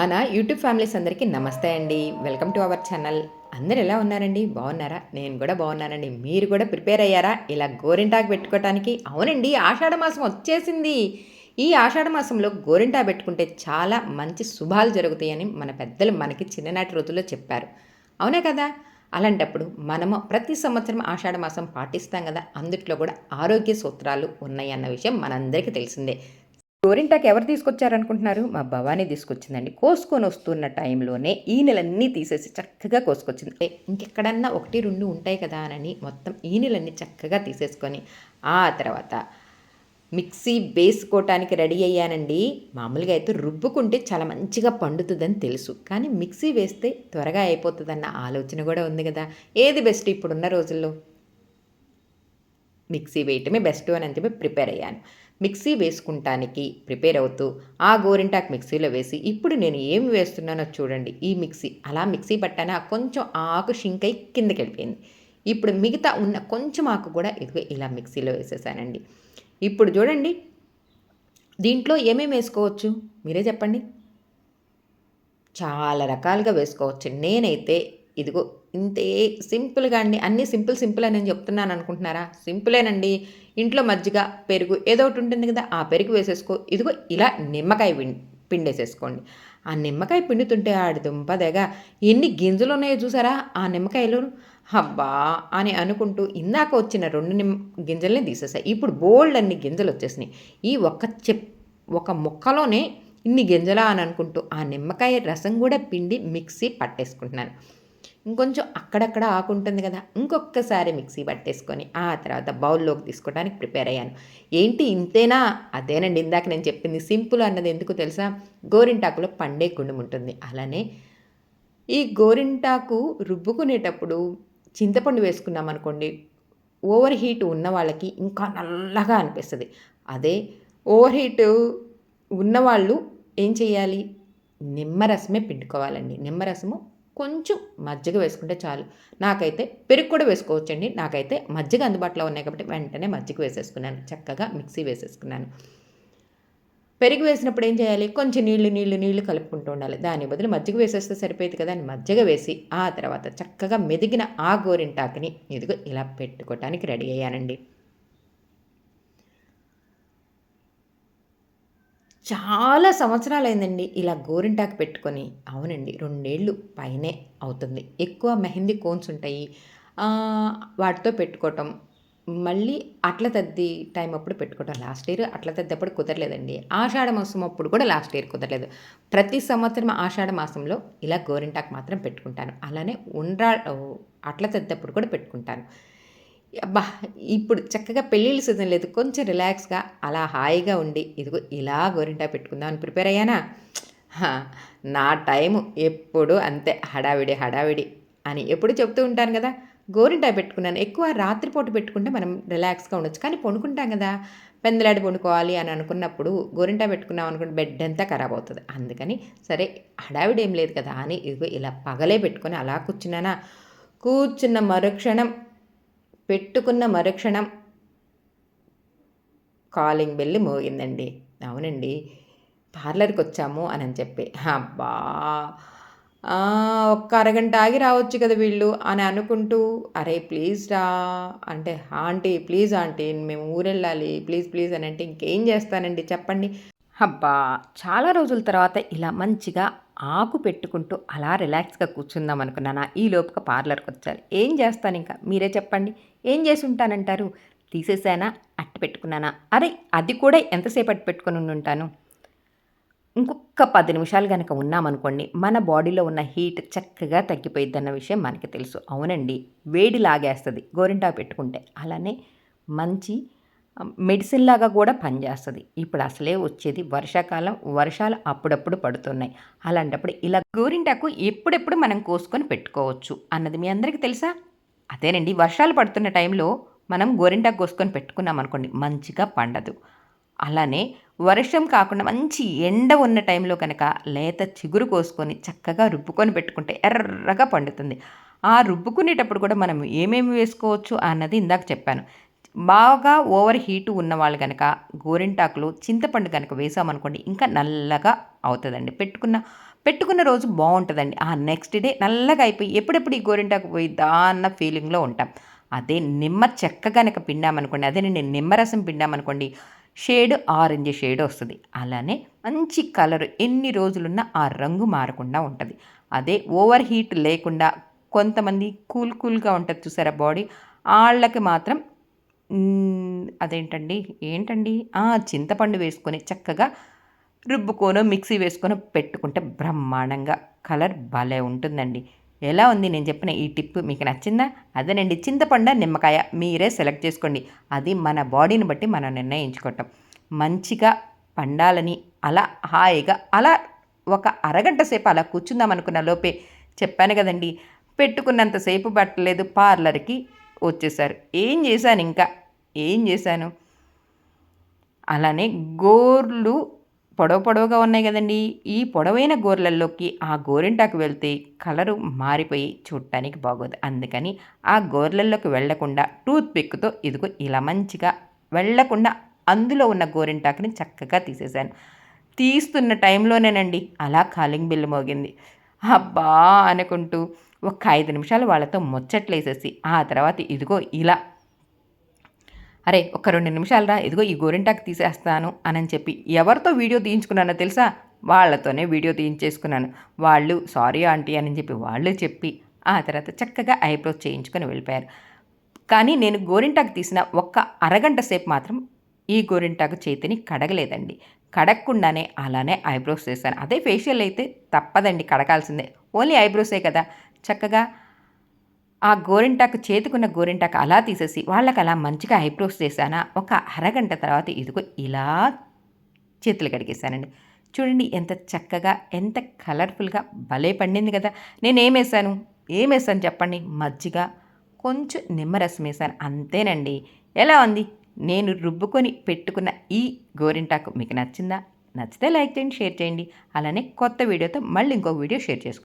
మన YouTube families అందరికీ నమస్తే అండి. Welcome to our channel. అందరు ఎలా ఉన్నారండి? బాగున్నారా? నేను కూడా బాగున్నానండి. మీరు కూడా ప్రిపేర్ అయ్యారా? ఇలా గోరింటాకు పెట్టుకోవటానికి అవునండి ఆషాఢ మాసం వచ్చేసింది. ఈ ఆషాఢ మాసంలో గోరింటా పెట్టుకుంటే చాలా మంచి శుభాలు జరుగుతాయని మన పెద్దలు మనకి చిన్ననాటి రోజుల్లో చెప్పారు. అవునా కదా? అలాంటప్పుడు మనము ప్రతి సంవత్సరం ఆషాఢ మాసం పాటిస్తాం కదా? అందుట్లో కూడా ఆరోగ్య సూత్రాలు ఉన్నాయి అన్న విషయం మనందరికీ తెలిసిందే. గోరింటాకు ఎవరు తీసుకొచ్చారనుకుంటున్నారు? మా భవానీ తీసుకొచ్చిందండి. కోసుకొని వస్తున్న టైంలోనే ఈ నెలన్నీ తీసేసి చక్కగా కోసుకొచ్చింది. ఇంకెక్కడన్నా ఒకటి రెండు ఉంటాయి కదా అని మొత్తం ఈ నెలన్నీ చక్కగా తీసేసుకొని ఆ తర్వాత మిక్సీ వేసుకోవటానికి రెడీ అయ్యానండి. మామూలుగా అయితే రుబ్బుకుంటే చాలా మంచిగా పండుతుందని తెలుసు. కానీ మిక్సీ వేస్తే త్వరగా అయిపోతుందన్న ఆలోచన కూడా ఉంది కదా. ఏది బెస్ట్ ఇప్పుడున్న రోజుల్లో? మిక్సీ వేయటమే బెస్ట్ అని చెప్పి ప్రిపేర్ అయ్యాను. మిక్సీ వేసుకుంటానికి ప్రిపేర్ అవుతూ ఆ గోరింటాకు మిక్సీలో వేసి ఇప్పుడు నేను ఏమి వేస్తున్నానో చూడండి. ఈ మిక్సీ అలా మిక్సీ పట్టాన కొంచెం ఆకు షింకై కిందకి వెళ్ళిపోయింది. ఇప్పుడు మిగతా ఉన్న కొంచెం ఆకు కూడా ఇదిగో ఇలా మిక్సీలో వేసేసానండి. ఇప్పుడు చూడండి. దీంట్లో ఏమేమి వేసుకోవచ్చు? మీరే చెప్పండి. చాలా రకాలుగా వేసుకోవచ్చు. నేనైతే ఇదిగో ఇంతే సింపుల్గా అండి. అన్నీ సింపుల్ సింపుల్ అని నేను చెప్తున్నాను అనుకుంటున్నారా? సింపులేనండి. ఇంట్లో మజ్జిగ పెరుగు ఏదో ఒకటి ఉంటుంది కదా ఆ పెరుగు వేసేసుకో. ఇదిగో ఇలా నిమ్మకాయ పిండేసేసుకోండి. ఆ నిమ్మకాయ పిండుతుంటే ఆడి దుంపదగా ఎన్ని గింజలు ఉన్నాయో చూసారా? ఆ నిమ్మకాయలు అబ్బా! అని అనుకుంటూ ఇందాక వచ్చిన రెండు నిమ్ గింజల్ని తీసేసాయి. ఇప్పుడు బోల్డ్ అన్ని గింజలు వచ్చేసినాయి. ఈ ఒక్క చెప్ ఒక మొక్కలోనే ఇన్ని గింజలా అని అనుకుంటూ ఆ నిమ్మకాయ రసం కూడా పిండి మిక్సీ పట్టేసుకుంటున్నాను. ఇంకొంచెం అక్కడక్కడ ఆకుంటుంది కదా ఇంకొకసారి మిక్సీ పట్టేసుకొని ఆ తర్వాత బౌల్లోకి తీసుకోవడానికి ప్రిపేర్ అయ్యాను. ఏంటి ఇంతేనా? అదేనండి ఇందాక నేను చెప్పింది సింపుల్ అన్నది ఎందుకు తెలుసా? గోరింటాకులో పండే గుండం ఉంటుంది. అలానే ఈ గోరింటాకు రుబ్బుకునేటప్పుడు చింతపండు వేసుకున్నాం అనుకోండి ఓవర్ హీట్ ఉన్న వాళ్ళకి ఇంకా నల్లగా అనిపిస్తుంది. అదే ఓవర్ హీట్ ఉన్నవాళ్ళు ఏం చేయాలి? నిమ్మరసమే పిండుకోవాలండి. నిమ్మరసము కొంచెం మజ్జిగ వేసుకుంటే చాలు. నాకైతే పెరుగు కూడా వేసుకోవచ్చండి. నాకైతే మజ్జిగ అందుబాటులో ఉన్నాయి కాబట్టి వెంటనే మజ్జిగ వేసేసుకున్నాను. చక్కగా మిక్సీ వేసేసుకున్నాను. పెరుగు వేసినప్పుడు ఏం చేయాలి? కొంచెం నీళ్ళు నీళ్ళు నీళ్ళు కలుపుకుంటూ ఉండాలి. దాని బదులు మజ్జిగ వేసేస్తే సరిపోయేది కదా అని మజ్జిగ వేసి ఆ తర్వాత చక్కగా మెదిగిన ఆ గోరింటాకుని ఇదిగో ఇలా పెట్టుకోవటానికి రెడీ అయ్యానండి. చాలా సంవత్సరాలైందండి ఇలా గోరింటాకు పెట్టుకొని. అవునండి రెండేళ్ళు పైనే అవుతుంది. ఎక్కువ మెహందీ కోన్స్ ఉంటాయి. వాటితో పెట్టుకోవటం. మళ్ళీ అట్ల తద్ది టైం అప్పుడు పెట్టుకోవటం. లాస్ట్ ఇయర్ అట్ల తద్ది అప్పుడు కుదరలేదండి. ఆషాఢ మాసం అప్పుడు కూడా లాస్ట్ ఇయర్ కుదరలేదు. ప్రతి సంవత్సరం ఆషాఢ మాసంలో ఇలా గోరింటాకు మాత్రం పెట్టుకుంటాను. అలానే ఉండ్రా అట్ల తద్దప్పుడు కూడా పెట్టుకుంటాను. అబ్బా ఇప్పుడు చక్కగా పెళ్ళిళ్ళ సీజన్ లేదు. కొంచెం రిలాక్స్గా అలా హాయిగా ఉండి ఇదిగో ఇలా గోరింటా పెట్టుకుందామని ప్రిపేర్ అయ్యానా? హా, నా టైము ఎప్పుడు అంతే హడావిడి హడావిడి అని ఎప్పుడు చెప్తూ ఉంటాను కదా. గోరింటా పెట్టుకున్నాను. ఎక్కువ రాత్రిపూట పెట్టుకుంటే మనం రిలాక్స్గా ఉండొచ్చు. కానీ పండుకుంటాం కదా. పెందలాడి పండుకోవాలి అని అనుకున్నప్పుడు గోరింటా పెట్టుకున్నాం అనుకుంటే బెడ్ అంతా ఖరాబ్ అవుతుంది. అందుకని సరే హడావిడి ఏం లేదు కదా అని ఇదిగో ఇలా పగలే పెట్టుకొని అలా కూర్చున్నానా? కూర్చున్న మరుక్షణం పెట్టుకున్న మరుక్షణం కాలింగ్ బెల్ మోగిందండి. అవునండి. పార్లర్కి వచ్చాము అని అని చెప్పి. అబ్బా! ఒక్క అరగంట ఆగి రావచ్చు కదా వీళ్ళు అని అనుకుంటూ అరే ప్లీజ్ రా. అంటే ఆంటీ ప్లీజ్ ఆంటీ మేము ఊరెళ్ళాలి. ప్లీజ్ ప్లీజ్ అని అంటే ఇంకేం చేస్తానండి? చెప్పండి. అబ్బా! చాలా రోజుల తర్వాత ఇలా మంచిగా ఆకు పెట్టుకుంటూ అలా రిలాక్స్గా కూర్చుందాం అనుకున్నానా? ఈ లోపుగా పార్లర్కి వచ్చారు. ఏం చేస్తాను ఇంకా? మీరే చెప్పండి. ఏం చేసి ఉంటానంటారు? తీసేసానా? అట్టు పెట్టుకున్నానా? అరే అది కూడా ఎంతసేపు అట్టు ఉండి ఉంటాను? ఇంకొక పది నిమిషాలు కనుక ఉన్నామనుకోండి మన బాడీలో ఉన్న హీట్ చక్కగా తగ్గిపోయిద్ది అన్న విషయం మనకి తెలుసు. అవునండి. వేడి లాగేస్తుంది. గోరింటా పెట్టుకుంటే. అలానే మంచి మెడిసిన్ లాగా కూడా పనిచేస్తుంది. ఇప్పుడు అసలే వచ్చేది వర్షాకాలం వర్షాలు అప్పుడప్పుడు పడుతున్నాయి. అలాంటప్పుడు ఇలా గోరింటాకు ఎప్పుడెప్పుడు మనం కోసుకొని పెట్టుకోవచ్చు అన్నది మీ అందరికీ తెలుసా? అదేనండి వర్షాలు పడుతున్న టైంలో మనం గోరింటాకు కోసుకొని పెట్టుకున్నాం అనుకోండి మంచిగా పండదు. అలానే వర్షం కాకుండా మంచి ఎండ ఉన్న టైంలో కనుక లేత చిగురు కోసుకొని చక్కగా రుబ్బుకొని పెట్టుకుంటే ఎర్రగా పండుతుంది. ఆ రుబ్బుకునేటప్పుడు కూడా మనం ఏమేమి వేసుకోవచ్చు అన్నది ఇందాక చెప్పాను. బాగా ఓవర్ హీట్ ఉన్న వాళ్ళు కనుక గోరింటాకులు చింతపండు కనుక వేసామనుకోండి ఇంకా నల్లగా అవుతుందండి. పెట్టుకున్న పెట్టుకున్న రోజు బాగుంటుందండి. ఆ నెక్స్ట్ డే నల్లగా అయిపోయి ఎప్పుడెప్పుడు ఈ గోరింటాకు పోయిద్దా అన్న ఫీలింగ్లో ఉంటాం. అదే నిమ్మ చెక్క కనుక పిండామనుకోండి అదే నేను నిమ్మరసం పిండామనుకోండి షేడ్ ఆరెంజ్ షేడ్ వస్తుంది. అలానే మంచి కలర్ ఎన్ని రోజులున్నా ఆ రంగు మారకుండా ఉంటుంది. అదే ఓవర్ హీట్ లేకుండా కొంతమంది కూల్ కూల్గా ఉంటుంది చూసారా బాడీ? వాళ్ళకి మాత్రం అదేంటండి? ఏంటండి? చింతపండు వేసుకొని చక్కగా రుబ్బుకోనో మిక్సీ వేసుకొని పెట్టుకుంటే బ్రహ్మాండంగా కలర్ భలే ఉంటుందండి. ఎలా ఉంది? నేను చెప్పిన ఈ టిప్ మీకు నచ్చిందా? అదేనండి చింతపండు నిమ్మకాయ మీరే సెలెక్ట్ చేసుకోండి. అది మన బాడీని బట్టి మనం నిర్ణయించుకోవటం మంచిగా పండాలని అలా హాయిగా అలా ఒక అరగంట సేపు అలా కూర్చుందాం అనుకున్న లోపే చెప్పాను కదండి పెట్టుకున్నంతసేపు పట్టలేదు పార్లర్కి వచ్చేసారు. ఏం చేశాను ఇంకా? ఏం చేశాను? అలానే గోర్లు పొడవు పొడవుగా ఉన్నాయి కదండి. ఈ పొడవైన గోర్లల్లోకి ఆ గోరింటాకు వెళ్తే కలరు మారిపోయి చూడటానికి బాగోదు. అందుకని ఆ గోర్లల్లోకి వెళ్ళకుండా టూత్ పిక్తో ఇదిగో ఇలా మంచిగా వెళ్ళకుండా అందులో ఉన్న గోరింటాకుని చక్కగా తీసేశాను. తీస్తున్న టైంలోనేనండి అలా కాలింగ్ బిల్లు మోగింది. అబ్బా! అనుకుంటూ ఒక ఐదు నిమిషాలు వాళ్ళతో ముచ్చట్లేసేసి ఆ తర్వాత ఇదిగో ఇలా అరే ఒక రెండు నిమిషాలు రా ఇదిగో ఈ గోరింటాకు తీసేస్తాను అని చెప్పి ఎవరితో వీడియో తీయించుకున్నానో తెలుసా? వాళ్ళతోనే వీడియో తీయించేసుకున్నాను. వాళ్ళు సారీ ఆంటీ అని చెప్పి వాళ్ళు చెప్పి ఆ తర్వాత చక్కగా ఐబ్రోస్ చేయించుకొని వెళ్ళిపోయారు. కానీ నేను గోరింటాకు తీసిన ఒక్క అరగంట సేపు మాత్రం ఈ గోరింటాకు చేతిని కడగలేదండి. కడగకుండానే అలానే ఐబ్రోస్ చేశాను. అదే ఫేషియల్ అయితే తప్పదండి కడగాల్సిందే. ఓన్లీ ఐబ్రోసే కదా. చక్కగా ఆ గోరింటాకు చేతుకున్న గోరింటాకు అలా తీసేసి వాళ్ళకి అలా మంచిగా ఐబ్రోస్ చేశానా? ఒక అరగంట తర్వాత ఇదిగో ఇలా చేతులు కడిగేశానండి. చూడండి ఎంత చక్కగా ఎంత కలర్ఫుల్గా భలే పండింది కదా! నేను ఏమేశాను వేసాను ఏం వేసాను చెప్పండి? మజ్జిగ కొంచెం నిమ్మరసం వేసాను అంతేనండి. ఎలా ఉంది? నేను రుబ్బుకొని పెట్టుకున్న ఈ గోరింటాకు మీకు నచ్చిందా? నచ్చితే లైక్ చేయండి షేర్ చేయండి. అలానే కొత్త వీడియోతో మళ్ళీ ఇంకొక వీడియో షేర్ చేసుకోండి